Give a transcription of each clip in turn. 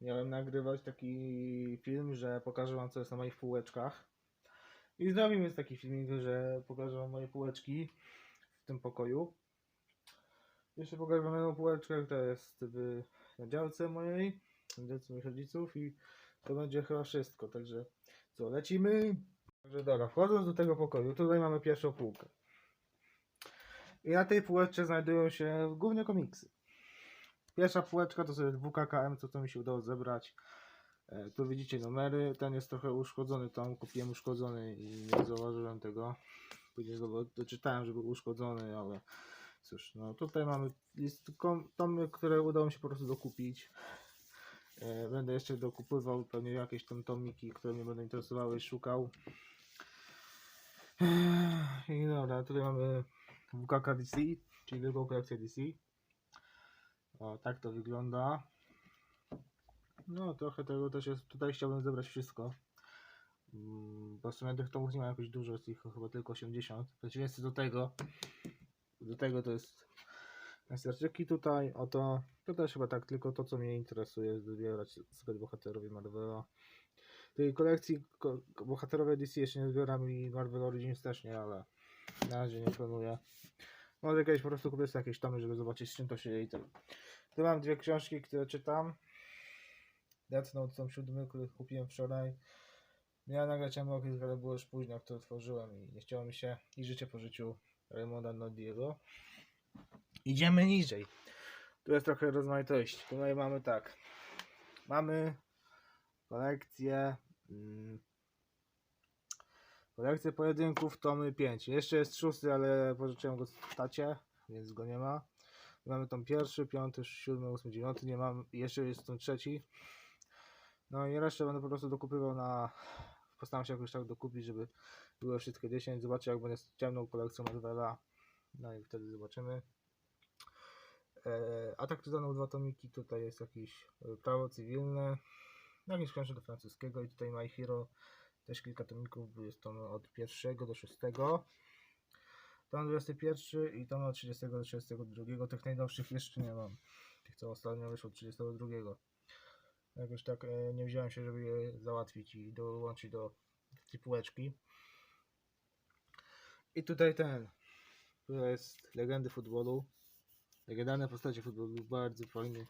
miałem nagrywać taki film, że pokażę wam co jest na moich półeczkach. I zrobimy taki filmik, że pokażę wam moje półeczki w tym pokoju. Jeszcze pokażę wam jedną półeczkę, która jest w na działce mojej, na działce moich rodziców i to będzie chyba wszystko, także co, lecimy? Także dobra, wchodząc do tego pokoju, tutaj mamy pierwszą półkę. I na tej półeczce znajdują się głównie komiksy. Pierwsza półeczka to sobie WKKM, co to mi się udało zebrać. E, tu widzicie numery, ten jest trochę uszkodzony, tam kupiłem uszkodzony i nie zauważyłem tego. Później go doczytałem, że był uszkodzony, ale cóż, no tutaj mamy list tomy, które udało mi się po prostu dokupić. E, Będę jeszcze dokupywał pewnie jakieś tam tomiki, które mnie będą interesowały, szukał. I dobra, tutaj mamy WKK DC, czyli wielką kolekcję DC. O, tak to wygląda. No, trochę tego też jest. Tutaj chciałbym zebrać wszystko. Mm, Bo w sumie tych tomów nie ma jakoś dużo, jest ich chyba tylko 80. W przeciwieństwie do tego, do tego to jest Starczyki tutaj, oto, to też chyba tak, tylko to co mnie interesuje, zbierać sobie bohaterowie Marvela. Tej kolekcji ko bohaterowie DC jeszcze nie zbieram i Marvel Origins też nie, ale na razie nie planuję. Może kiedyś po prostu kupię sobie jakieś tomy, żeby zobaczyć z czym to się je i tak. Tu mam dwie książki, które czytam. Death Note tą siódmy, który kupiłem wczoraj. Miałem nagrać okres, ale było już późno, to otworzyłem i nie chciało mi się i życie po życiu Raymonda Nodiego. Idziemy niżej. Tu jest trochę rozmaitości. Tutaj mamy tak. Mamy kolekcję. Mm, kolekcję pojedynków, tomy 5. Jeszcze jest szósty, ale pożyczyłem go tacie, więc go nie ma. Mamy tam pierwszy, piąty, siódmy, ósmy, dziewiąty. Nie mam. Jeszcze jest ten trzeci. No i resztę będę po prostu dokupywał na. Postaram się jakoś tak dokupić, żeby były wszystkie 10. Zobaczę, jak będę z ciemną kolekcją Marvela. No i wtedy zobaczymy. E, A tak tu dano dwa tomiki, tutaj jest jakieś prawo cywilne, jakieś książki do francuskiego i tutaj My Hero, też kilka tomików, jest to od pierwszego do szóstego. Tom 21 i tom od 30 do 32, tych najnowszych jeszcze nie mam, tych co ostatnio wyszło od 32. Jakoś tak e, nie wziąłem się, żeby je załatwić i dołączyć do tej półeczki. I tutaj ten, tu jest Legendy Futbolu. Legendarne postacie futbolu, bardzo fajny,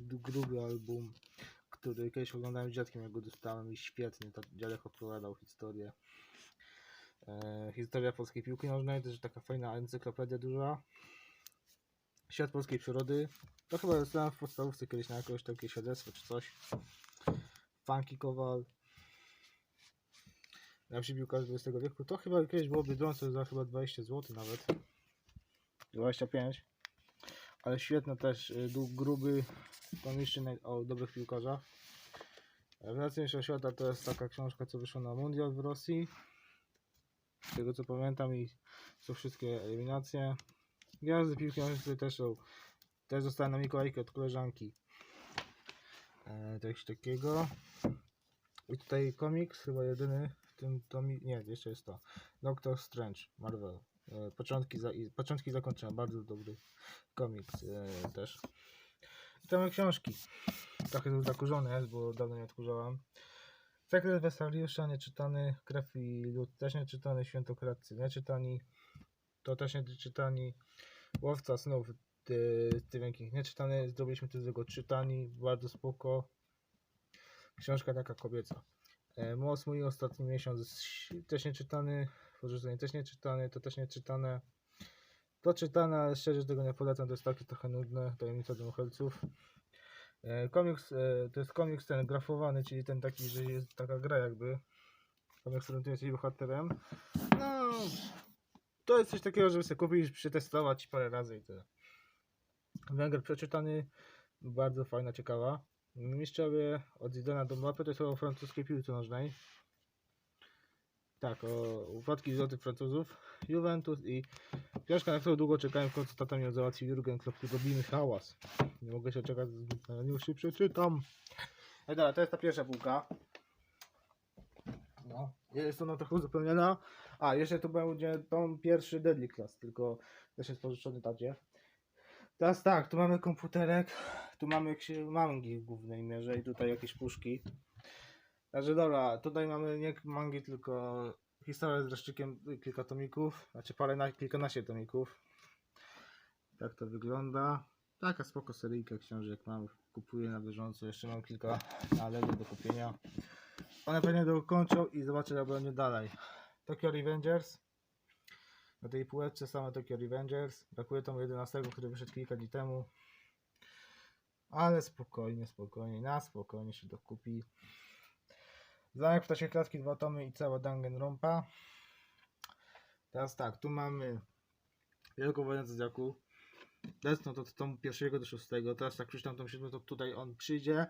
gruby album, który kiedyś oglądałem z dziadkiem, jak go dostałem i świetnie, to dziadek opowiadał historię. E, historia polskiej piłki nożnej, też taka fajna encyklopedia duża. Świat polskiej przyrody. To chyba dostałem w podstawówce kiedyś na jakieś takie świadectwo czy coś. Funky Kowal. Najlepszy piłkarz XX wieku. To chyba kiedyś było Biedronce za chyba 20 zł nawet. 25 ale świetny też, y, dług gruby, naj- o dobrych piłkarzach. Rewelacja świata to jest taka książka, co wyszła na Mundial w Rosji. Z tego co pamiętam i są wszystkie eliminacje. Gwiazdy piłki nożnej też są. Też zostałem na Mikołajkę od koleżanki. E, coś takiego. I tutaj komiks, chyba jedyny w tym tomie, nie, jeszcze jest to. Doctor Strange, Marvel. E, początki, za, i, początki zakończenia, bardzo dobry komiks e, też. Tam książki. Trochę tu zakurzony jest, bo dawno nie odkurzałam. Sekret Wesaliusza, nieczytany. Krew i lód też nieczytany. Świętokradcy nieczytani. To też nieczytani. Łowca snów Stephen King nieczytany. Zrobiliśmy to z tego czytani. Bardzo spoko. Książka taka kobieca. E, Most mój ostatni miesiąc też nieczytany. Porzucenie też nieczytany. To też nieczytane. To czytane, ale szczerze tego nie polecam, to jest takie trochę nudne, tajemnica Dmuchelców. E, komiks, e, to jest komiks ten grafowany, czyli ten taki, że jest taka gra jakby. Komiks, ty jesteś bohaterem. No, to jest coś takiego, żeby sobie kupić, przetestować parę razy i tyle. Węgier przeczytany, bardzo fajna, ciekawa. Mistrzowie od Zidana do Mbappé to jest o francuskiej piłce nożnej. Tak, o upadki złotych Francuzów. Juventus i książka, na którą długo czekałem, w końcu tata ją załatwił Jurgen Klopp, robimy hałas. Nie mogę się czekać, nią się przeczytam. No dobra, to jest ta pierwsza półka. No, jest ona trochę uzupełniona. A, jeszcze tu będzie tom pierwszy Deadly Class, tylko też jest pożyczony tacie. Teraz tak, tu mamy komputerek, tu mamy mangi w głównej mierze i tutaj jakieś puszki. Także dobra, tutaj mamy nie mangi, tylko historię z dreszczykiem, kilka tomików, znaczy parę, na, kilkanaście tomików. Tak to wygląda. Taka spoko seryjka książek mam, kupuję na bieżąco, jeszcze mam kilka na lewie do kupienia. One pewnie dokończą i zobaczę jak będzie dalej. Tokyo Revengers. Na tej półeczce same Tokyo Revengers. Brakuje tomu 11, który wyszedł kilka dni temu. Ale spokojnie, spokojnie, na spokojnie się dokupi. Zamek Ptasie Klatki, dwa tomy i cała Danganronpa. Teraz tak, tu mamy Wielką Wojnę Zodiaku. Jest no to od tomu pierwszego do szóstego. Teraz tak przeczytam tą siódmą, to tutaj on przyjdzie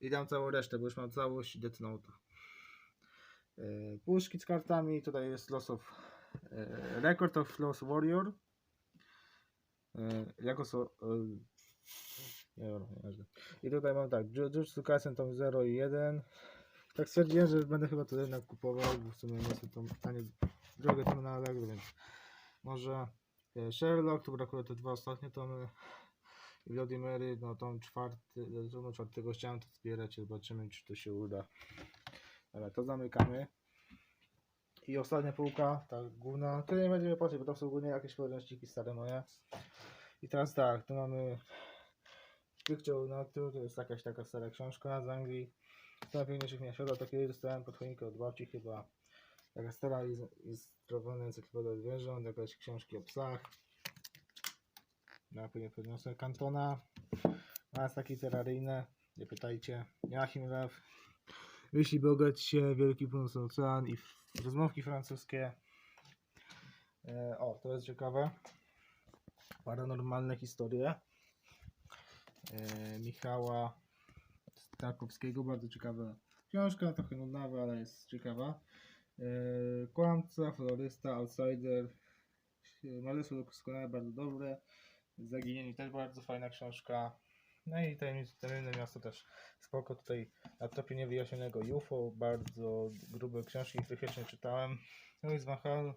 i dam całą resztę, bo już mam całość Death. Yy, Puszki z kartami, tutaj jest Loss of yy, Record of Lost Warrior. Yy, jako so, nie wiem. I tutaj mam tak, Ju- Jujutsu Kaisen tom 0 i 1. Tak stwierdziłem, że będę chyba to jednak kupował, bo w sumie są to tanie, drogie tomy na Allegro, więc może e, Sherlock, tu brakuje te dwa ostatnie tomy. I Bloody Mary, no tom czwarty, do tomu czwartego chciałem to zbierać, zobaczymy czy to się uda. Dobra, to zamykamy. I ostatnia półka, ta główna, to nie będziemy patrzeć, bo to są głównie jakieś podręczniki stare moje. I teraz tak, tu mamy Picture Nature, to jest jakaś taka stara książka z Anglii. Najpiękniejszych to kiedyś dostałem pod choinkę od babci chyba. Taka stara i ilustrowana encyklopedia zwierząt, jakaś książki o psach. Ja później podniosę Kantona. A jest takie terraryjne, nie pytajcie. Joachim Lew. Jeśli bogać się, Wielki Północny Ocean i rozmówki francuskie. E, o, to jest ciekawe. Paranormalne historie. E, Michała Starkowskiego, bardzo ciekawa książka, trochę nudnawa, ale jest ciekawa. E, Kłamca, Florysta, Outsider, Malesło doskonale, bardzo dobre. Zaginieni też bardzo fajna książka. No i tajemnice tajemne miasto też spoko. Tutaj na topie niewyjaśnionego UFO, bardzo grube książki, których jeszcze nie czytałem. Louis Van Hal,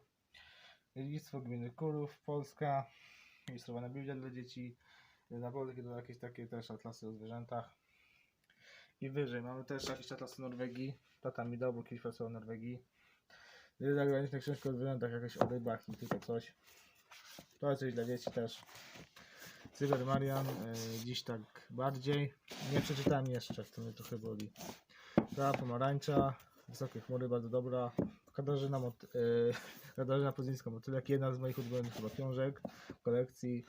Dziedzictwo Gminy Kurów, Polska, ilustrowana Biblia dla dzieci. Na Polskie to jakieś takie też atlasy o zwierzętach. I wyżej mamy też jakieś atlasy Norwegii. Tata mi dał, bo kiedyś pracował w Norwegii. Jest zagraniczna książka o zwierzętach, jakieś o rybach i tylko coś. To jest coś dla dzieci też. Cyber Marian, e, dziś tak bardziej. Nie przeczytałem jeszcze, to mnie trochę boli. Prawa pomarańcza, wysokie chmury, bardzo dobra. Katarzyna, Mot- e, Katarzyna Pozyńska Motylek, jedna z moich ulubionych chyba książek kolekcji.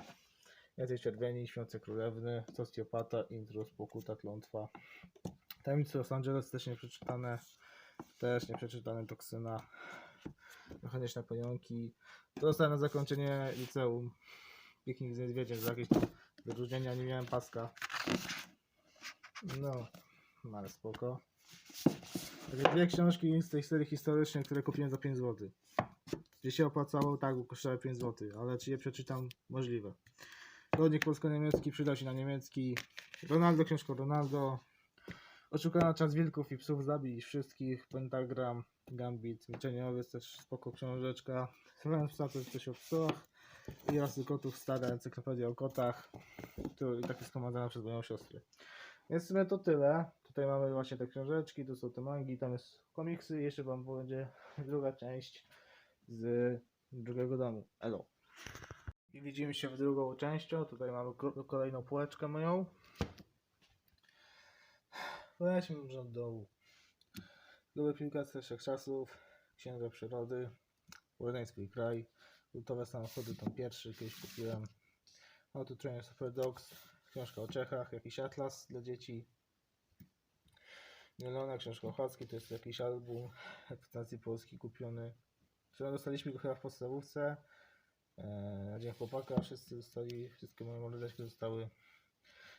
Jacyś czerwieni, śmiące królewny, socjopata, intrus, pokuta, klątwa. Tajemnice Los Angeles też nie przeczytane. Też nie przeczytane toksyna. Mechaniczne pająki. To dostałem na zakończenie liceum. Wiking z niedźwiedziem, za jakieś wyróżnienia, nie miałem paska. No, no ale spoko. Takie dwie książki z tej serii historycznej, które kupiłem za 5 zł. Gdzie się opłacało, tak, kosztowały 5 zł, ale czy je przeczytam? Możliwe. Rodnik polsko-niemiecki przydał się na niemiecki. Ronaldo, książka Ronaldo. Oszukana czas wilków i psów zabij ich wszystkich. Pentagram, Gambit, Milczenie Owiec też spoko książeczka. Sylwester psa to jest coś o psach. I rasy kotów, stara encyklopedia o kotach. Tu i tak jest pomagana przez moją siostrę. Więc w sumie to tyle. Tutaj mamy właśnie te książeczki, tu są te mangi, tam jest komiksy. Jeszcze wam będzie druga część z drugiego domu. Elo. I widzimy się w drugą częścią. Tutaj mamy ko- kolejną półeczkę moją. Weźmy może od dołu. Lubię z czasów, księga przyrody, Łodański kraj, lutowe samochody, tam pierwszy kiedyś kupiłem. How to Train Super Dogs, książka o Czechach, jakiś atlas dla dzieci. Mielona książka o Chocki, to jest jakiś album reprezentacji Polski kupiony. Którą dostaliśmy go chyba w podstawówce. Na Dzień Chłopaka wszyscy dostali, wszystkie moje mordeczki zostały.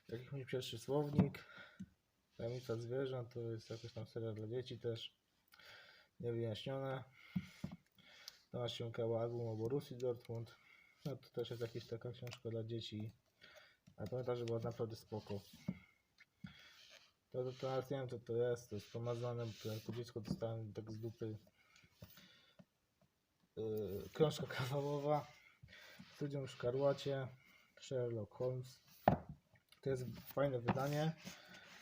Jakiś mój pierwszy słownik. Tajemnica zwierząt, to jest jakaś tam seria dla dzieci też. Niewyjaśnione. Tomasz Siąkała, album o Borussii Dortmund. No to też jest jakaś taka książka dla dzieci. A pamiętam, że była naprawdę spoko. To, to, to nie wiem co to jest, to jest pomazane, bo to jako dziecko dostałem tak z dupy. Yy, książka kawałowa. Studium Szkarłacie. Sherlock Holmes. To jest fajne wydanie.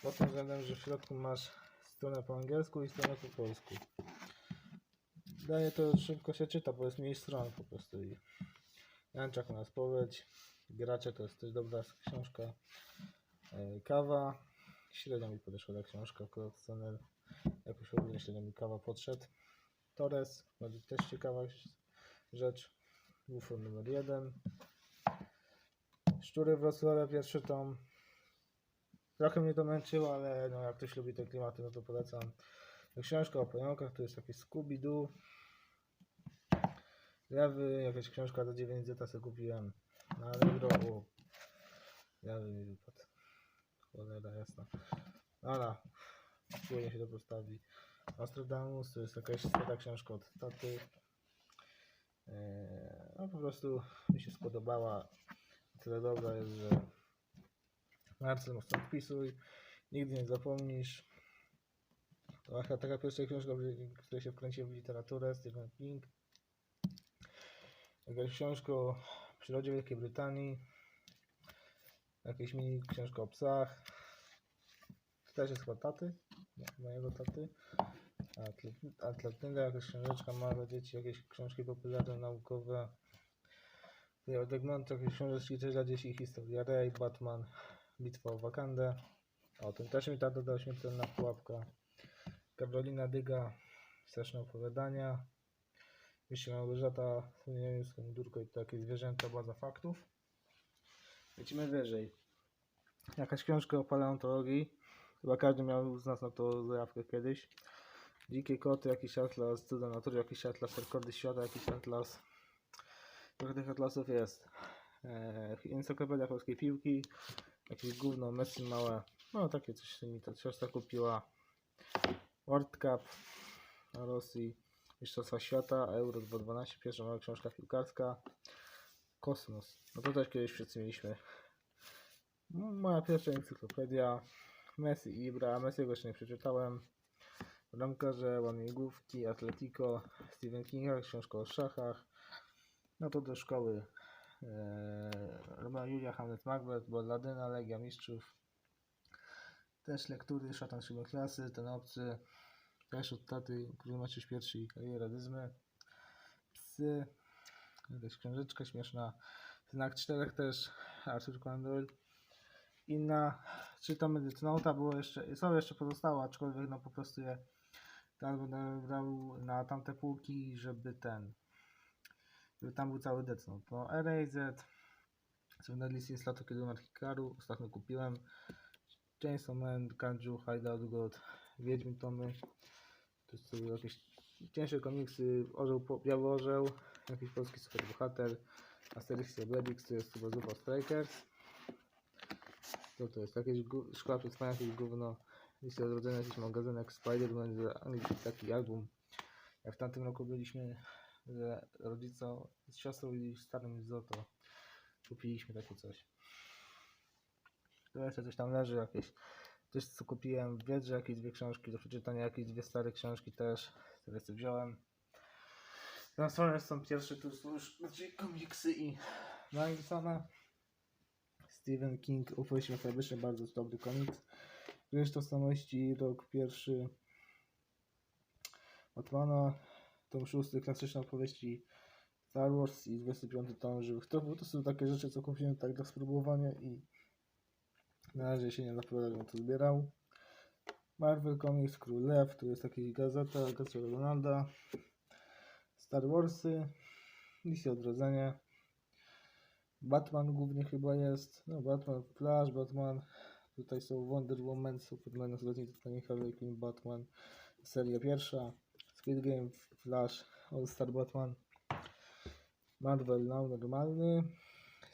Pod tym względem, że w środku masz stronę po angielsku i stronę po polsku. Daje to szybko się czyta, bo jest mniej stron po prostu. I Janczak na spowiedź. Gracze to jest też dobra książka. E, Kawa. Średnio mi podeszła ta książka. Kolekcjoner. Jakoś ogólnie średnio mi kawa podszedł. Torres. Też ciekawa rzecz. UFO numer jeden. Szczury Wrocławia, pierwszy tom. Trochę mnie to męczyło, ale no, jak ktoś lubi te klimaty, no to polecam. Książka o pająkach, to jest taki Scooby-Doo. Lewy, jakaś książka do 9 zeta sobie kupiłem na Allegro. O, lewy mi wypadł. Cholera jasna. Dobra, czuję się to postawi. Nostradamus to jest jakaś stara książka od taty. Eee, no po prostu mi się spodobała. Tyle dobra jest, że Marcel mocno wpisuj, nigdy nie zapomnisz. To taka, taka pierwsza książka, w której się wkręciłem w literaturę, Stephen King. Jakaś książka o przyrodzie Wielkiej Brytanii. Jakieś mini książka o psach. To też jest chyba taty, mojego taty. Atlet- Atlantyda, jakaś książeczka mała dla dzieci, jakieś książki popularne, naukowe. Egmontu jakieś książeczki też dla dzieci, historia Ray, Batman, Bitwa o Wakandę. O, tym też mi tata dodał śmiertelna pułapka. Karolina Dyga, straszne opowiadania. Jeszcze Małgorzata, Niemiecka Durko i takie zwierzęta, baza faktów. Lecimy wyżej. Jakaś książka o paleontologii. Chyba każdy miał z nas na to zajawkę kiedyś. Dzikie koty, jakiś atlas, cuda natury, jakiś atlas, rekordy świata, jakiś atlas. Trochę tych atlasów jest. Eee, Encyklopedia polskiej piłki, jakieś gówno, Messi małe. No takie coś mi ta siostra kupiła. World Cup Rosji, Mistrzostwa Świata, Euro 2012, pierwsza mała książka piłkarska. Kosmos. No to też kiedyś wszyscy mieliśmy. No, Moja pierwsza encyklopedia. Messi i Ibra. Messiego jeszcze nie przeczytałem. Bramkarze, łamigłówki, Atletico, Stephen Kinga, książka o szachach. No to do szkoły. Eee, Romeo Julia, Hamlet Macbeth, Balladyna, Legia Mistrzów. Też lektury, Szatan siódmej klasy, Ten obcy. Też od taty, Król Maciuś pierwszy i Kariera Dyzmy. Psy. Jakaś książeczka śmieszna. Znak czterech też, Arthur Conan Doyle. Inna, czytam Medycnota, było jeszcze, są jeszcze pozostałe, aczkolwiek no po prostu je teraz będę brał na tamte półki, żeby ten, tam był cały Death Note. No RAZ, Słynęli z lato, umarł Hikaru, ostatnio kupiłem. Chainsaw Man, Kanju, Hideout God, Wiedźmin Tomy. To są jakieś cięższe komiksy, Orzeł, Biały Orzeł, jakiś polski superbohater, Asterix i Obelix, to jest chyba Zupa Strikers. Co to jest? Jakieś szkoła przetrwania, jakieś gówno. Listy odrodzenia, jakiś magazynek, Spider-Man, z Anglii, taki album. Jak w tamtym roku byliśmy z rodzicą, z siostrą i starym Zoto, kupiliśmy takie coś. To jeszcze coś tam leży, jakieś coś co kupiłem w Wiedrze, jakieś dwie książki do przeczytania, jakieś dwie stare książki też, które sobie wziąłem. Na stronie są pierwsze, tu są już znaczy komiksy i napisane. Stephen King, Opowieść Mafiabyczne, bardzo dobry komiks. Wiesz tożsamości, rok pierwszy Batmana, tom szósty, klasyczne opowieści Star Wars i 25 tom żywych trupów. To są takie rzeczy, co kupiłem tak dla spróbowania i na razie się nie zapowiadam, to zbierał. Marvel Comics, Król Lew, tu jest taki gazeta, gazeta Ronalda. Star Warsy, Misja Odrodzenia. Batman głównie chyba jest. No, Batman Flash, Batman. Tutaj są Wonder Woman, Superman, Zgodnie Totalnie Harley Quinn, Batman. Seria pierwsza. Squid Game, Flash, All Star Batman. Marvel Now normalny.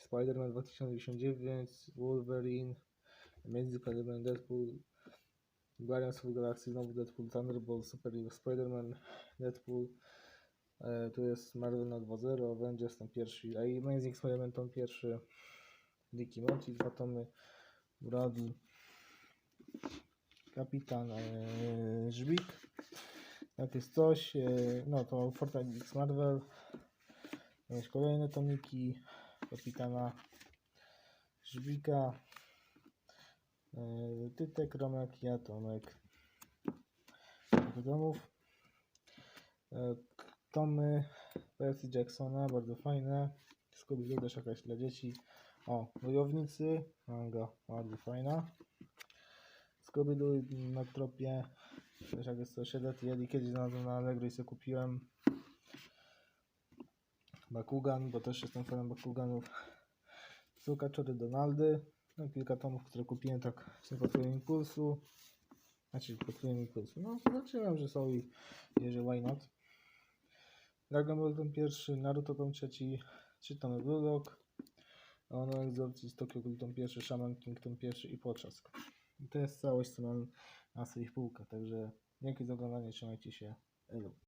Spider-Man 2099, Wolverine, Amazing Spider-Man, Deadpool, Guardians of Galaxy, znowu Deadpool, Thunderbolt, Super Hero, Spider-Man, Deadpool. E, tu jest Marvel na 2.0, Avengers ten pierwszy, a Amazing Spider-Man pierwszy, Ricky Morty, dwa tomy, Brody, Kapitan e, Żbik, jak jest coś, e, no to Fortnite X Marvel, jakieś kolejne tomiki, Kapitana, Żbika, yy, Tytek, Romek, ja, Tomek. Do domów. Yy, Tomy, Percy Jacksona, bardzo fajne. Scooby-Doo też jakaś dla dzieci. O, Wojownicy, manga, bardzo fajna. Scooby-Doo na tropie, też jak jest to 7 jeli, kiedyś znalazłem na Allegro i sobie kupiłem. Bakugan, bo też jestem fanem Bakuganów. Cukaczory Donaldy. No kilka tomów, które kupiłem tak właśnie pod wpływem impulsu. Znaczy pod wpływem impulsu. No zobaczyłem, że są i jeżeli why not. Dragon Ball tom pierwszy, Naruto tom trzeci, trzy tomy Bulldog. Ono Exorcist, Tokyo Ghoul tom pierwszy, Shaman King tom pierwszy i Poczask. I to jest całość, co mam na swoich półkach, także dzięki za oglądanie, trzymajcie się. Elo.